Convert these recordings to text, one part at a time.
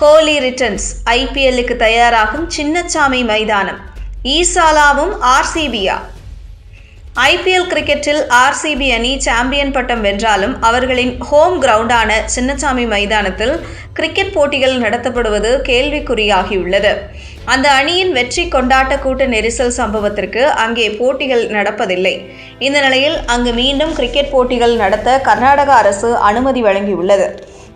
கோலி returns ஐபிஎல்லுக்கு தயாராகும் சின்னச்சாமி மைதானம். ஈசாலாவும் ஆர்சிபியா ஐபிஎல் கிரிக்கெட்டில் ஆர்சிபி அணி சாம்பியன் பட்டம் வென்றாலும் அவர்களின் ஹோம் கிரவுண்டான சின்னசாமி மைதானத்தில் கிரிக்கெட் போட்டிகள் நடத்தப்படுவது கேள்விக்குறியாகியுள்ளது. அந்த அணியின் வெற்றி கொண்டாட்ட கூட்ட நெரிசல் சம்பவத்திற்கு அங்கே போட்டிகள் நடப்பதில்லை. இந்த நிலையில் அங்கு மீண்டும் கிரிக்கெட் போட்டிகள் நடத்த கர்நாடக அரசு அனுமதி வழங்கியுள்ளது.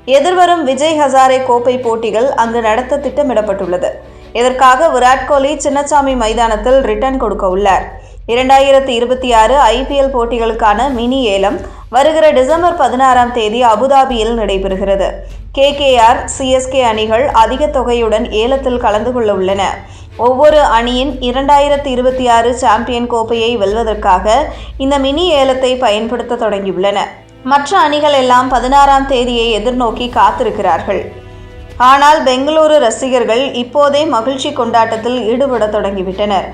எதிர்வரும் விஜய் ஹசாரே கோப்பை போட்டிகள் அங்கு நடத்த திட்டமிடப்பட்டுள்ளது. இதற்காக விராட் கோலி சின்னசாமி மைதானத்தில் ரிட்டர்ன் கொடுக்க உள்ளார். இரண்டாயிரத்தி இருபத்தி ஆறு ஐபிஎல் போட்டிகளுக்கான மினி ஏலம் வருகிற டிசம்பர் பதினாறாம் தேதி அபுதாபியில் நடைபெறுகிறது. கேகேஆர் சிஎஸ்கே அணிகள் அதிக தொகையுடன் ஏலத்தில் கலந்து கொள்ள உள்ளன. ஒவ்வொரு அணியின் இரண்டாயிரத்தி இருபத்தி ஆறு சாம்பியன் கோப்பையை வெல்வதற்காக இந்த மினி ஏலத்தை பயன்படுத்த தொடங்கியுள்ளன. மற்ற அணிகள் எல்லாம் பதினாறாம் தேதியை எதிர்நோக்கி காத்திருக்கிறார்கள். ஆனால் பெங்களூரு ரசிகர்கள் இப்போதே மகிழ்ச்சி கொண்டாட்டத்தில் ஈடுபட தொடங்கிவிட்டனர்.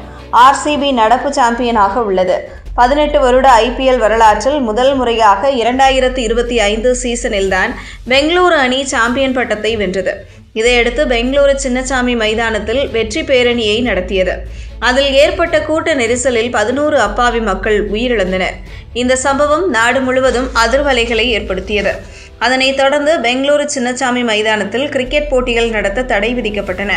ஆர்சிபி நடப்பு சாம்பியனாக உள்ளது. பதினெட்டு வருட ஐபிஎல் வரலாற்றில் முதல் முறையாக இரண்டாயிரத்தி இருபத்தி ஐந்து சீசனில்தான் பெங்களூரு அணி சாம்பியன் பட்டத்தை வென்றது. இதையடுத்து பெங்களூரு சின்னசாமி மைதானத்தில் வெற்றி பேரணியை நடத்தியது. அதில் ஏற்பட்ட கூட்ட நெரிசலில் பதினோரு அப்பாவி மக்கள் உயிரிழந்தனர். இந்த சம்பவம் நாடு முழுவதும் அதிர்வலைகளை ஏற்படுத்தியது. அதனைத் தொடர்ந்து பெங்களூரு சின்னசாமி மைதானத்தில் கிரிக்கெட் போட்டிகள் நடத்த தடை விதிக்கப்பட்டன.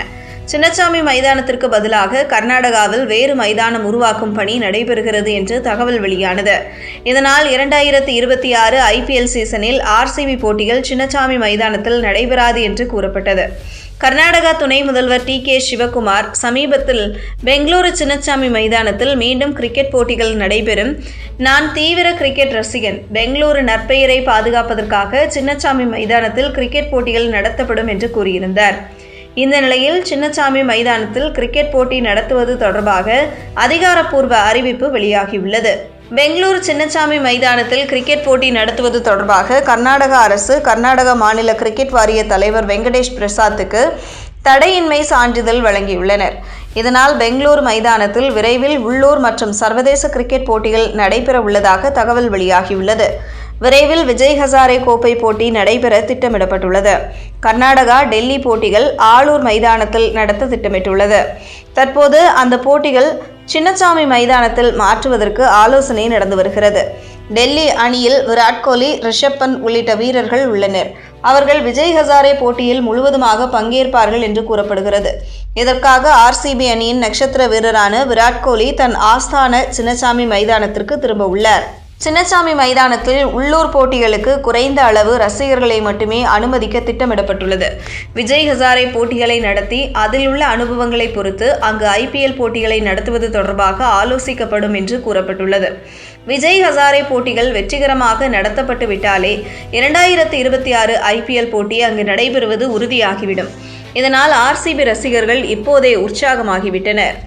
சின்னசாமி மைதானத்திற்கு பதிலாக கர்நாடகாவில் வேறு மைதானம் உருவாக்கும் பணி நடைபெறுகிறது என்று தகவல் வெளியானது. இதனால் இரண்டாயிரத்தி இருபத்தி ஆறு ஐபிஎல் சீசனில் ஆர்சிபி போட்டிகள் சின்னசாமி மைதானத்தில் நடைபெறாது என்று கூறப்பட்டது. கர்நாடகா துணை முதல்வர் டி கே சிவகுமார் சமீபத்தில் பெங்களூரு சின்னசாமி மைதானத்தில் மீண்டும் கிரிக்கெட் போட்டிகள் நடைபெறும். நான் தீவிர கிரிக்கெட் ரசிகன். பெங்களூரு நற்பெயரை பாதுகாப்பதற்காக சின்னசாமி மைதானத்தில் கிரிக்கெட் போட்டிகள் நடத்தப்படும் என்று கூறியிருந்தார். இந்த நிலையில் சின்னசாமி மைதானத்தில் கிரிக்கெட் போட்டி நடத்துவது தொடர்பாக அதிகாரப்பூர்வ அறிவிப்பு வெளியாகியுள்ளது. பெங்களூர் சின்னசாமி மைதானத்தில் கிரிக்கெட் போட்டி நடத்துவது தொடர்பாக கர்நாடக அரசு கர்நாடக மாநில கிரிக்கெட் வாரிய தலைவர் வெங்கடேஷ் பிரசாத்துக்கு தடையின்மை சான்றிதழ் வழங்கியுள்ளனர். இதனால் பெங்களூர் மைதானத்தில் விரைவில் உள்ளூர் மற்றும் சர்வதேச கிரிக்கெட் போட்டிகள் நடைபெற உள்ளதாக தகவல் வெளியாகியுள்ளது. விரைவில் விஜய் ஹசாரே கோப்பை போட்டி நடைபெற திட்டமிடப்பட்டுள்ளது. கர்நாடகா டெல்லி போட்டிகள் ஆளூர் மைதானத்தில் நடத்த திட்டமிட்டுள்ளது. தற்போது அந்த போட்டிகள் சின்னசாமி மைதானத்தில் மாற்றுவதற்கு ஆலோசனை நடந்து வருகிறது. டெல்லி அணியில் விராட் கோலி ரிஷப் பந்த் உள்ளிட்ட வீரர்கள் உள்ளனர். அவர்கள் விஜய் ஹசாரே போட்டியில் முழுவதுமாக பங்கேற்பார்கள் என்று கூறப்படுகிறது. இதற்காக ஆர்சிபி அணியின் நட்சத்திர வீரரான விராட் கோலி தன் ஆஸ்தான சின்னசாமி மைதானத்திற்கு திரும்ப உள்ளார். சின்னசாமி மைதானத்தில் உள்ளூர் போட்டிகளுக்கு குறைந்த அளவு ரசிகர்களை மட்டுமே அனுமதிக்க திட்டமிடப்பட்டுள்ளது. விஜய் ஹசாரே போட்டிகளை நடத்தி அதில் உள்ள அனுபவங்களை பொறுத்து அங்கு ஐபிஎல் போட்டிகளை நடத்துவது தொடர்பாக ஆலோசிக்கப்படும் என்று கூறப்பட்டுள்ளது. விஜய் ஹசாரே போட்டிகள் வெற்றிகரமாக நடத்தப்பட்டு விட்டாலே இரண்டாயிரத்தி இருபத்தி ஆறு ஐபிஎல் போட்டி அங்கு நடைபெறுவது உறுதியாகிவிடும். இதனால் ஆர்சிபி ரசிகர்கள் இப்போதே உற்சாகமாகிவிட்டனர்.